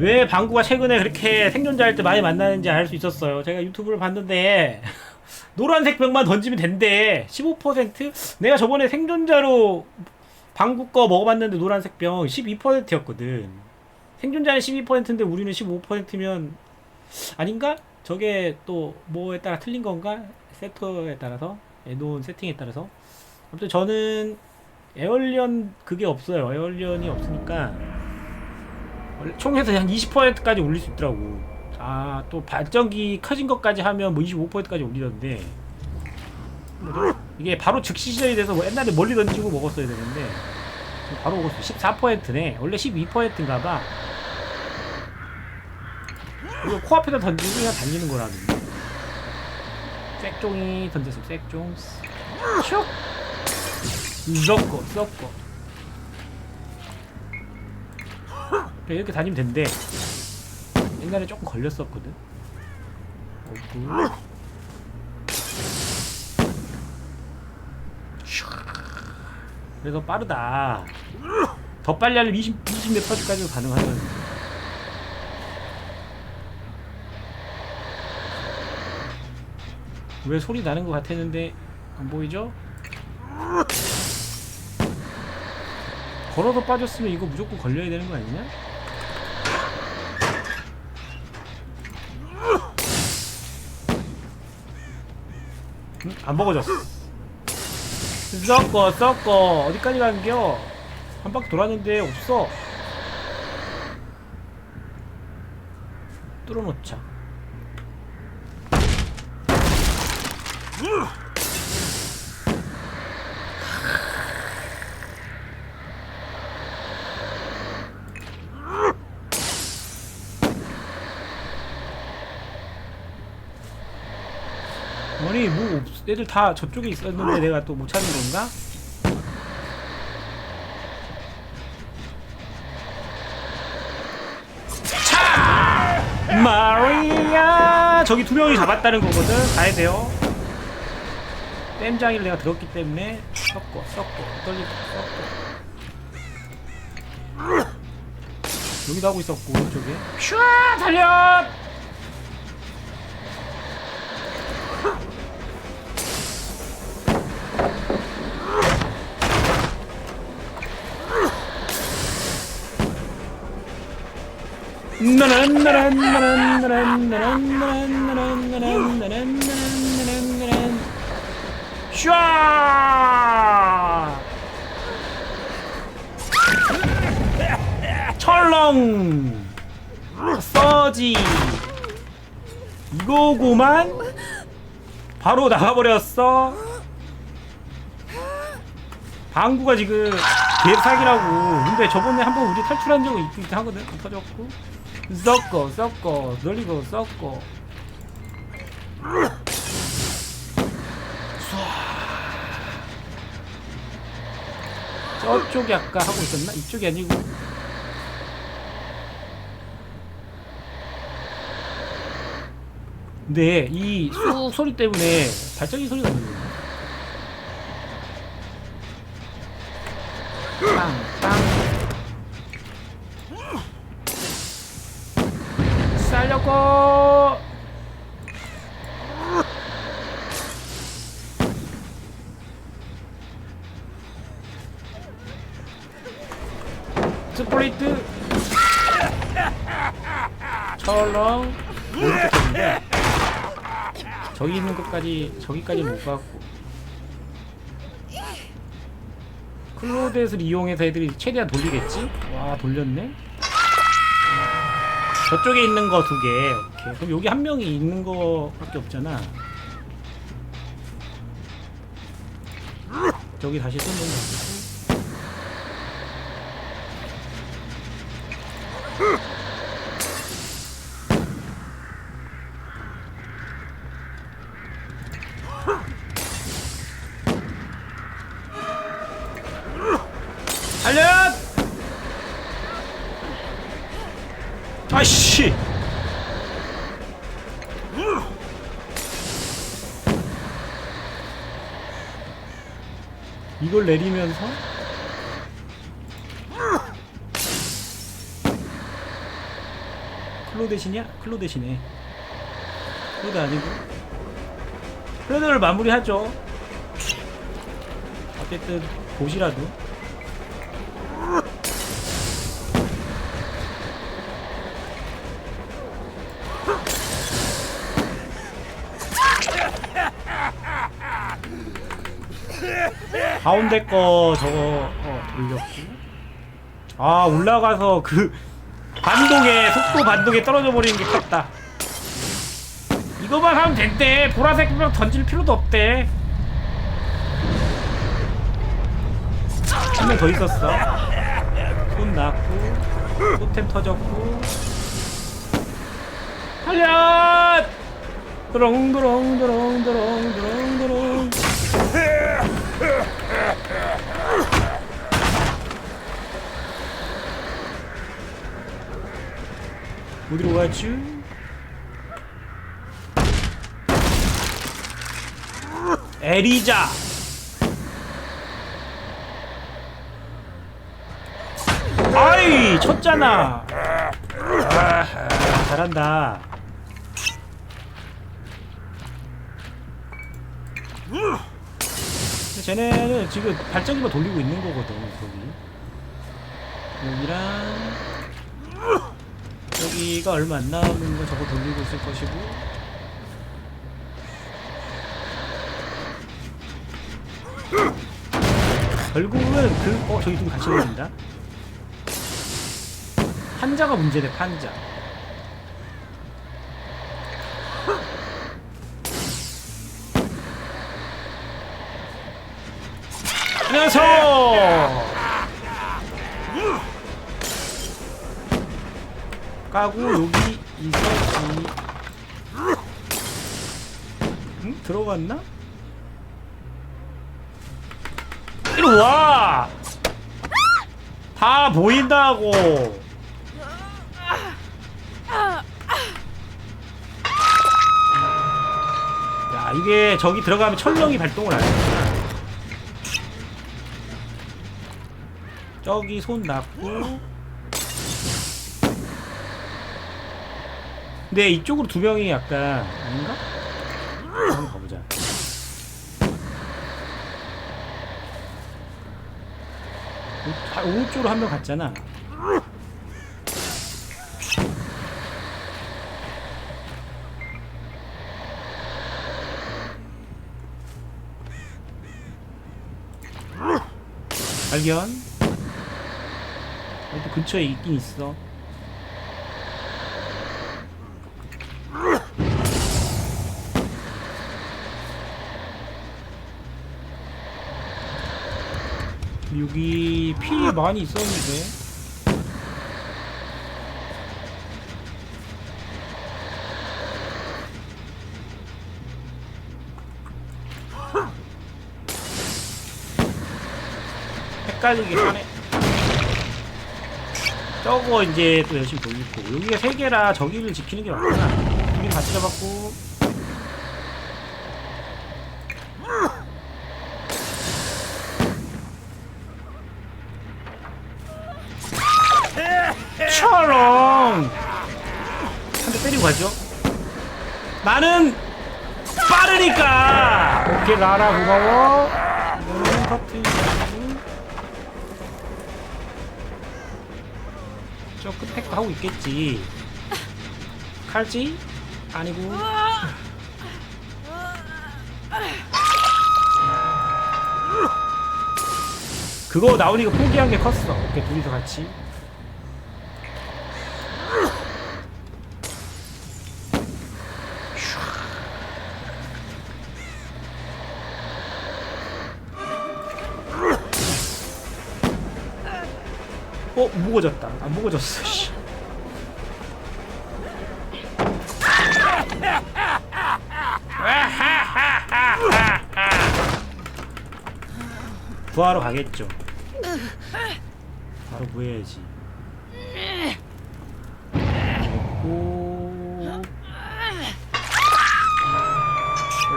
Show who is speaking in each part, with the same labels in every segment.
Speaker 1: 왜 방구가 최근에 그렇게 생존자일 때 많이 만나는지 알 수 있었어요. 제가 유튜브를 봤는데 노란색 병만 던지면 된대. 15%? 내가 저번에 생존자로 방구 거 먹어봤는데 노란색 병 12%였거든. 생존자는 12%인데 우리는 15%면 아닌가? 저게 또 뭐에 따라 틀린 건가? 세터에 따라서 해놓은 세팅에 따라서 아무튼 저는 에얼리언 그게 없어요. 에얼리언이 없으니까 총에서 한 20%까지 올릴 수 있더라고. 아, 또 발전기 커진 것까지 하면 뭐 25%까지 올리던데. 이게 바로 즉시 시전이 돼서 뭐 옛날에 멀리 던지고 먹었어야 되는데 바로 먹었어. 14%네. 원래 12%인가 봐. 이거 코앞에다 던지고 그냥 달리는 거라는. 쌔종이 던졌어. 쌔종. 슉. 섞어, 섞어. 그래, 이렇게 다니면 된대. 옛날에 조금 걸렸었거든. 어구. 슉. 그래서 빠르다. 더 빨리 하려면 20, 20몇 퍼즈까지도 가능하던. 왜 소리 나는 것 같았는데 안 보이죠? 걸어서 빠졌으면 이거 무조건 걸려야 되는 거 아니냐? 안 먹어졌어. 썩어, 썩어. 어디까지 간겨? 한 바퀴 돌았는데 없어. 뚫어놓자. 아니 뭐 없- 애들 다 저쪽에 있었는데 내가 또 못 찾는 건가? 차! 마리아! 저기 두 명이 잡았다는 거거든. 가야 돼요. 땜장이를 내가 들었기 때문에 섞어 섞어. 떨리고 섞어. 여기도 하고 있었고 오른쪽에 슈 달려 슈아 철렁 써지 이거고만. 바로 나가버렸어. 방구가 지금 개사기라고. 근데 저번에 한번 우리 탈출한 적은 있긴 하거든? 터졌고 섞어 섞어 놀리고 섞어. 저쪽이 아까 하고 있었나? 이쪽이 아니고. 근데 이 쑥. 소리 때문에 발전기 소리가 나는 거야 빵빵 살려고. 스플리트. 철렁. 오른쪽인데 저기 있는 것까지 저기까지 못 갔고. 클로데스를 이용해서 애들이 최대한 돌리겠지? 와 돌렸네 저쪽에 있는 거 두 개. 오케이. 그럼 여기 한 명이 있는 거밖에 없잖아. 저기 다시 쏘는 거. 달 아씨! 이걸 내리면서 클로데시냐? 클로데시네. 클로데 아니고. 클로데를 마무리하죠. 어쨌든 보시라도. 가운데 거 저거 어, 돌렸고. 아 올라가서 그 반동에 속도 반동에 떨어져 버리는 게 컸다. 이거만 하면 된대. 보라색 명 던질 필요도 없대. 한 명 더 있었어. 손 났고 토템 터졌고. 달려! 드렁드렁드렁드렁드렁드렁 어디로 가지? 에리자! 아이 쳤잖아. 아, 잘한다. 쟤네는 지금 발전기만 돌리고 있는 거거든 거기. 여기랑 여기가 얼마 안 남은 거 저거 돌리고 있을 것이고. 결국은 그 어 저기 좀 같이 올린다. 판자가 문제네 판자. 안녕하세요 까고 여기 있었지 응? 들어갔나? 이리 와! 다 보인다고! 야, 이게 저기 들어가면 천령이 발동을 안 했구나. 저기 손 놨고. 근데 이쪽으로 두 명이 약간 아닌가? 한번 가보자. 아, 오른쪽으로 한 명 갔잖아. 발견. 여기 근처에 있긴 있어. 여기 피 많이 있었는데. 헷갈리게 하네. 저거 이제 또 열심히 돌리고 여기가 세 개라 저기를 지키는 게 맞구나. 여기는 같이 잡았고 처럼 한대 때리고 가죠. 나는 빠르니까. 오케이 라라 고마워. 저 끝에 거 하고 있겠지. 칼지? 아니고. 그거 나오니까 포기한 게 컸어. 오케이 둘이서 같이 어 무거졌다. 안 무거졌어. 씨. 구하러 가겠죠. 바로 구해야지. 됐고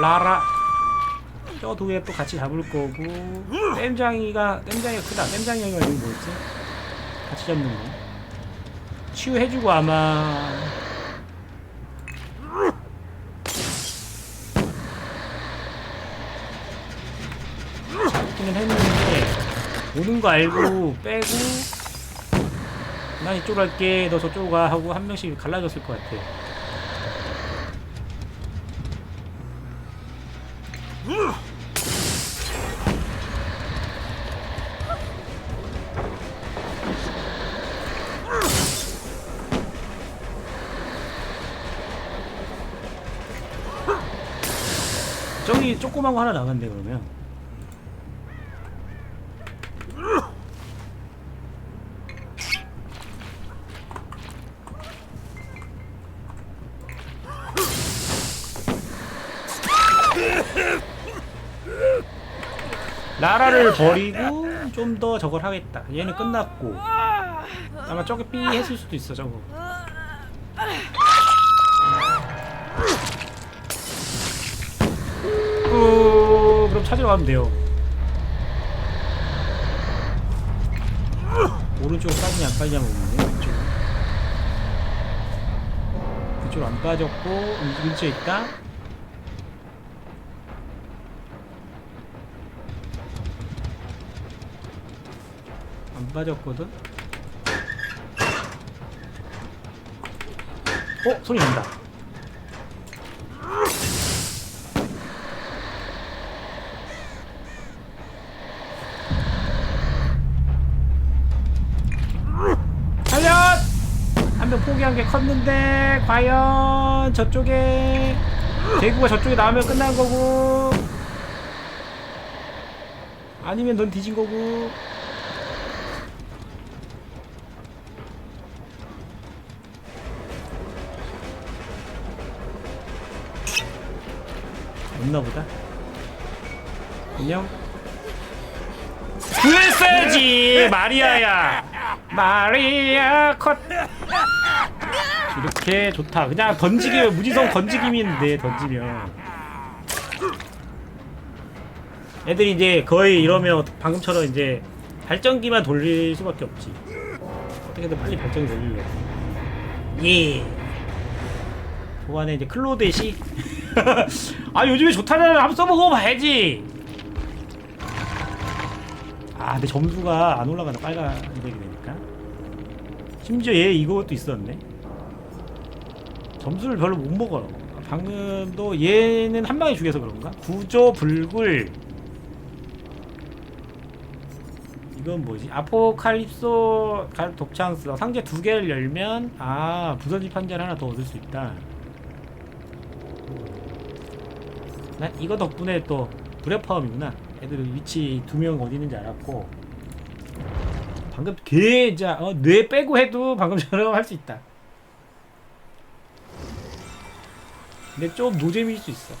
Speaker 1: 라라. 저 두개 또 같이 잡을 거고. 땜장이가 땜장이가 크다. 땜장이 여기 뭐였지? 같이 잡는 거. 치유해주고 아마. 잡기는 했는데 오는 거 알고 빼고 난 이쪽으로 갈게. 너 저쪽으로 가 하고 한 명씩 갈라졌을 것 같아 저기 조그만 거 하나 나갔네 그러면. 라라를 버리고 좀 더 저걸 하겠다. 얘는 끝났고. 아마 저기 삐 했을 수도 있어 저거. 어, 그럼 찾으러 가면 돼요. 오른쪽으로 빠지냐 안 빠지냐 모르겠네. 왼쪽. 그쪽으로 안 빠졌고 이 근처에 있다. 안 빠졌거든. 어 소리 난다. 살려! 한명 포기한 게 컸는데 과연 저쪽에 대구가 저쪽에 나오면 끝난 거고 아니면 넌 뒤진 거고. 없나 보다. 안녕. 구했어야지 마리아야 마리아 컷. 이렇게 좋다. 그냥 던지기면 무지성 던지기인데 던지면. 애들이 이제 거의 이러면 방금처럼 이제 발전기만 돌릴 수밖에 없지. 어떻게든 빨리 발전기 돌리려고. 예. 초반에 이제 클로데시. 아 요즘에 좋다면 한번 써보고 봐야지. 아 근데 점수가 안 올라가네. 빨간색이 되니까 심지어 얘 이것도 있었네. 점수를 별로 못 먹어요. 방금도 얘는 한 방에 죽여서 그런가? 구조 불굴. 이건 뭐지? 아포칼립소 갈- 독창스. 상자 두 개를 열면 아 부서진 판자를 하나 더 얻을 수 있다. 난 이거 덕분에 또 불협화음이구나. 애들 위치 두 명 어디 있는지 알았고 방금 걔자 어, 뇌 빼고 해도 방금처럼 할 수 있다. 근데 좀 노잼일 수 있어